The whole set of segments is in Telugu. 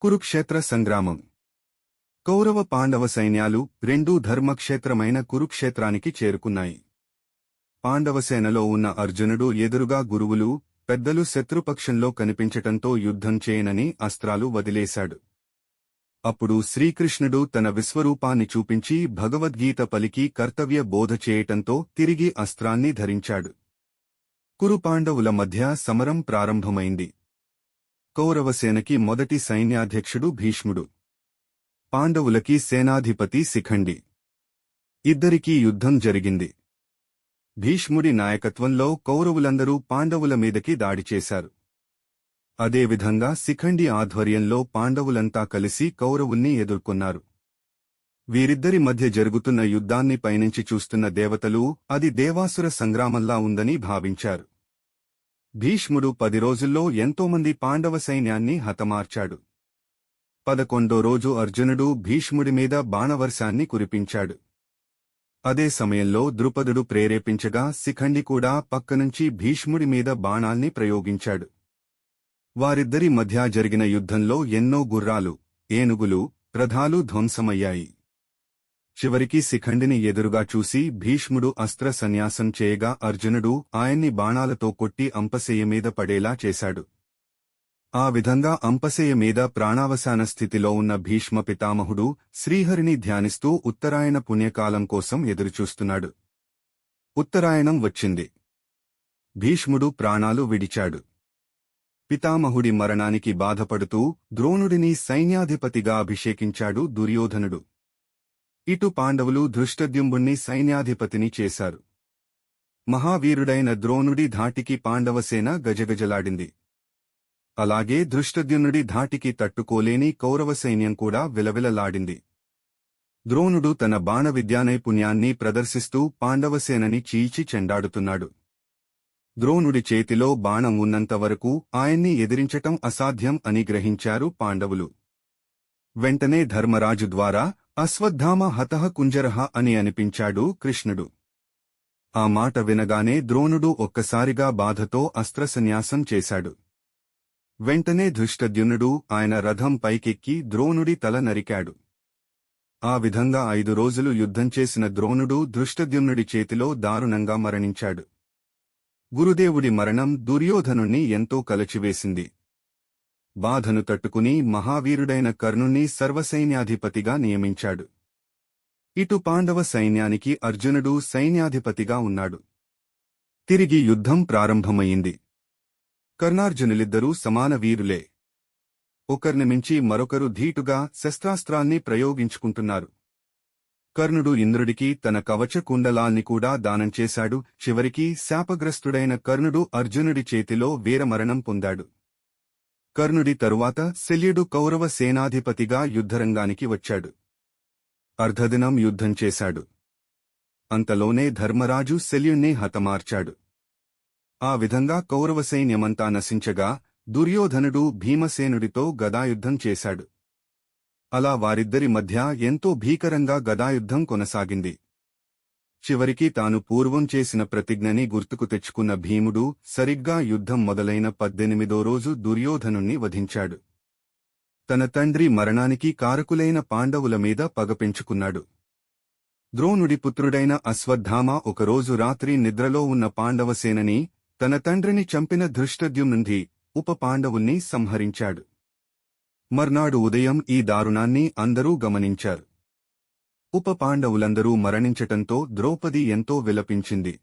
కురుక్షేత్ర సంగ్రామం. కౌరవ పాండవ సైన్యాలు రెండూ ధర్మక్షేత్రమైన కురుక్షేత్రానికి చేరుకున్నాయి. పాండవసేనలో ఉన్న అర్జునుడు ఎదురుగా గురువులు పెద్దలు శత్రుపక్షంలో కనిపించటంతో యుద్ధం చేయనని అస్త్రాలు వదిలేశాడు. అప్పుడు శ్రీకృష్ణుడు తన విశ్వరూపాన్ని చూపించి భగవద్గీత పలికి కర్తవ్య బోధ చేయటంతో తిరిగి అస్త్రాన్ని ధరించాడు. కురుపాండవుల మధ్య సమరం ప్రారంభమైంది. కౌరవసేనకి మొదటి సైన్యాధ్యక్షుడు భీష్ముడు. పాండవులకి సేనాధిపతి శిఖండి. ఇద్దరికీ యుద్ధం జరిగింది. భీష్ముడి నాయకత్వంలో కౌరవులందరూ పాండవుల మీదకి దాడి చేశారు. అదేవిధంగా శిఖండి ఆధ్వర్యంలో పాండవులంతా కలిసి కౌరవుల్ని ఎదుర్కొన్నారు. వీరిద్దరి మధ్య జరుగుతున్న యుద్ధాన్ని పైనుంచి చూస్తున్న దేవతలు అది దేవాసుర సంగ్రామంలా ఉందని భావించారు. భీష్ముడు పది రోజుల్లో ఎంతోమంది పాండవ సైన్యాన్ని హతమార్చాడు. పదకొండో రోజు అర్జునుడు భీష్ముడి మీద బాణవర్షాన్ని కురిపించాడు. అదే సమయంలో ద్రుపదుడు ప్రేరేపించగా శిఖండి కూడా పక్కనుంచి భీష్ముడి మీద బాణాల్ని ప్రయోగించాడు. వారిద్దరి మధ్య జరిగిన యుద్ధంలో ఎన్నో గుర్రాలు ఏనుగులు రథాలు ధ్వంసమయ్యాయి. చివరికి శిఖండిని ఎదురుగా చూసి భీష్ముడు అస్త్ర సన్యాసం చేయగా అర్జునుడు ఆయన్ని బాణాలతో కొట్టి అంపశయ్య మీద పడేలా చేశాడు. ఆ విధంగా అంపశయ్య మీద ప్రాణావసాన స్థితిలో ఉన్న భీష్మ పితామహుడు శ్రీహరిని ధ్యానిస్తూ ఉత్తరాయణ పుణ్యకాలం కోసం ఎదురుచూస్తున్నాడు. ఉత్తరాయణం వచ్చింది. భీష్ముడు ప్రాణాలు విడిచాడు. పితామహుడి మరణానికి బాధపడుతూ ద్రోణుడిని సైన్యాధిపతిగా అభిషేకించాడు దుర్యోధనుడు. ఇటు పాండవులు ధృష్టద్యుంబుణ్ణి సైన్యాధిపతిని చేశారు. మహావీరుడైన ద్రోణుడి ధాటికి పాండవసేన గజగజలాడింది. అలాగే ధృష్టద్యునుడి ధాటికి తట్టుకోలేని కౌరవ సైన్యం కూడా విలవిలలాడింది. ద్రోణుడు తన బాణ విద్యానైపుణ్యాన్ని ప్రదర్శిస్తూ పాండవసేనని చీల్చి చెండాడుతున్నాడు. ద్రోణుడి చేతిలో బాణం ఉన్నంతవరకు ఆయన్ని ఎదిరించటం అసాధ్యం అని గ్రహించారు పాండవులు. వెంటనే ధర్మరాజు ద్వారా అశ్వత్థామ హతః కుంజరహ అని అనిపించాడు కృష్ణుడు. ఆ మాట వినగానే ద్రోణుడు ఒక్కసారిగా బాధతో అస్త్రసన్యాసం చేశాడు. వెంటనే ధృష్టద్యునుడు ఆయన రథం పైకెక్కి ద్రోణుడి తల నరికాడు. ఆ విధంగా ఐదు రోజులు యుద్ధం చేసిన ద్రోణుడు ధృష్టద్యుమ్నుడి చేతిలో దారుణంగా మరణించాడు. గురుదేవుడి మరణం దుర్యోధనుణ్ణి ఎంతో కలచివేసింది. బాధను తట్టుకుని మహావీరుడైన కర్ణుణ్ణి సర్వసైన్యాధిపతిగా నియమించాడు. ఇటు పాండవ సైన్యానికి అర్జునుడు సైన్యాధిపతిగా ఉన్నాడు. తిరిగి యుద్ధం ప్రారంభమయింది కర్ణార్జునులిద్దరూ సమాన వీరులే. ఒకరిని మించి మరొకరు ధీటుగా శస్త్రాస్త్రాల్ని ప్రయోగించుకుంటున్నారు. కర్ణుడు ఇంద్రుడికి తన కవచ కుండలాల్ని కూడా దానం చేశాడు. చివరికి శాపగ్రస్తుడైన కర్ణుడు అర్జునుడి చేతిలో వీరమరణం పొందాడు. కర్ణుడి తరువాత శల్యుడు కౌరవ సేనాధిపతిగా యుద్ధరంగానికి వచ్చాడు. అర్ధదినం యుద్ధం చేశాడు. అంతలోనే ధర్మరాజు శల్యుణ్ణి హతమార్చాడు. ఆ విధంగా కౌరవ సైన్యమంతా నశించగా దుర్యోధనుడు భీమసేనుడితో గదాయుద్ధం చేశాడు. అలా వారిద్దరి మధ్య ఎంతో భీకరంగా గదాయుద్ధం కొనసాగింది. చివరికి తాను పూర్వం చేసిన ప్రతిజ్ఞని గుర్తుకు తెచ్చుకున్న భీముడు సరిగ్గా యుద్ధం మొదలైన పద్దెనిమిదో రోజు దుర్యోధనుణ్ణి వధించాడు. తన తండ్రి మరణానికి కారకులైన పాండవుల మీద పగ పెంచుకున్నాడు. ద్రోణుడి పుత్రుడైన అశ్వత్థామ ఒకరోజు రాత్రి నిద్రలో ఉన్న పాండవసేనని తన తండ్రిని చంపిన ధృష్టద్యుమ్నుండి ఉప పాండవుల్ని సంహరించాడు. మర్నాడు ఉదయం ఈ దారుణాన్ని అందరూ గమనించారు. ఉప పాండవులందరూ మరణించటంతో ద్రౌపది ఎంతో విలపించింది.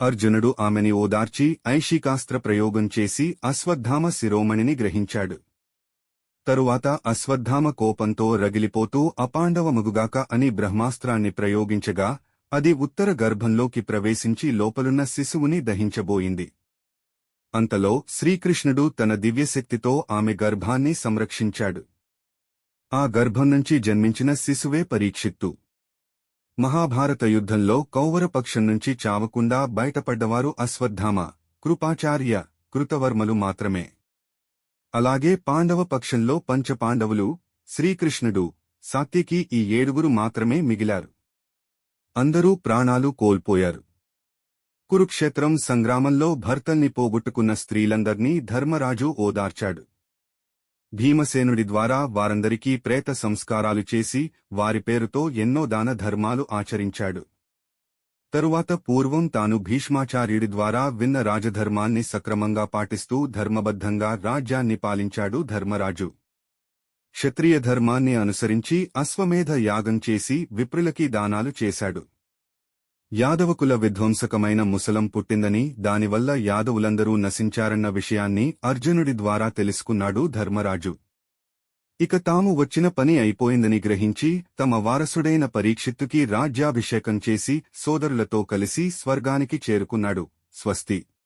అర్జునుడు ఆమెని ఓదార్చి ఐషికాస్త్ర ప్రయోగం చేసి అశ్వత్థామ శిరోమణిని గ్రహించాడు. తరువాత అశ్వత్థామ కోపంతో రగిలిపోతూ అపాండవమగుగాక అని బ్రహ్మాస్త్రాన్ని ప్రయోగించగా అది ఉత్తర గర్భంలోకి ప్రవేశించి లోపలున్న శిశువుని దహించబోయింది. అంతలో శ్రీకృష్ణుడు తన దివ్యశక్తితో ఆమె గర్భాన్ని సంరక్షించాడు. ఆ గర్భం నుంచి జన్మించిన శిశువే పరీక్షిత్తు. మహాభారత యుద్ధంలో కౌవరపక్షం నుంచి చావకుండా బయటపడ్డవారు అశ్వత్థామ కృపాచార్య కృతవర్మలు మాత్రమే. అలాగే పాండవ పక్షంలో పంచపాండవులు శ్రీకృష్ణుడు సాత్యకి ఈ ఏడుగురు మాత్రమే మిగిలారు. అందరూ ప్రాణాలు కోల్పోయారు. కురుక్షేత్రం సంగ్రామంలో భర్తల్ని పోగొట్టుకున్న స్త్రీలందర్నీ ధర్మరాజు ఓదార్చాడు. భీమసేనుడి ద్వారా వారందరికీ ప్రేత సంస్కారాలు చేసి వారి పేరుతో ఎన్నో దాన ధర్మాలు ఆచరించాడు. తరువాత పూర్వం తాను భీష్మాచార్యుడి ద్వారా విన్న రాజధర్మాన్ని సక్రమంగా పాటిస్తూ ధర్మబద్ధంగా రాజ్యాన్ని పాలించాడు ధర్మరాజు. క్షత్రియ ధర్మాన్ని అనుసరించి అశ్వమేధ యాగం చేసి విప్రులకి దానాలు చేశాడు. యాదవకుల విధ్వంసకమైన ముసలం పుట్టిందని దానివల్ల యాదవులందరూ నశించారన్న విషయాన్ని అర్జునుడి ద్వారా తెలుసుకున్నాడు ధర్మరాజు. ఇక తాము వచ్చిన పని అయిపోయిందని గ్రహించి తమ వారసుడైన పరీక్షిత్తుకి రాజ్యాభిషేకం చేసి సోదరులతో కలిసి స్వర్గానికి చేరుకున్నాడు స్వస్తి.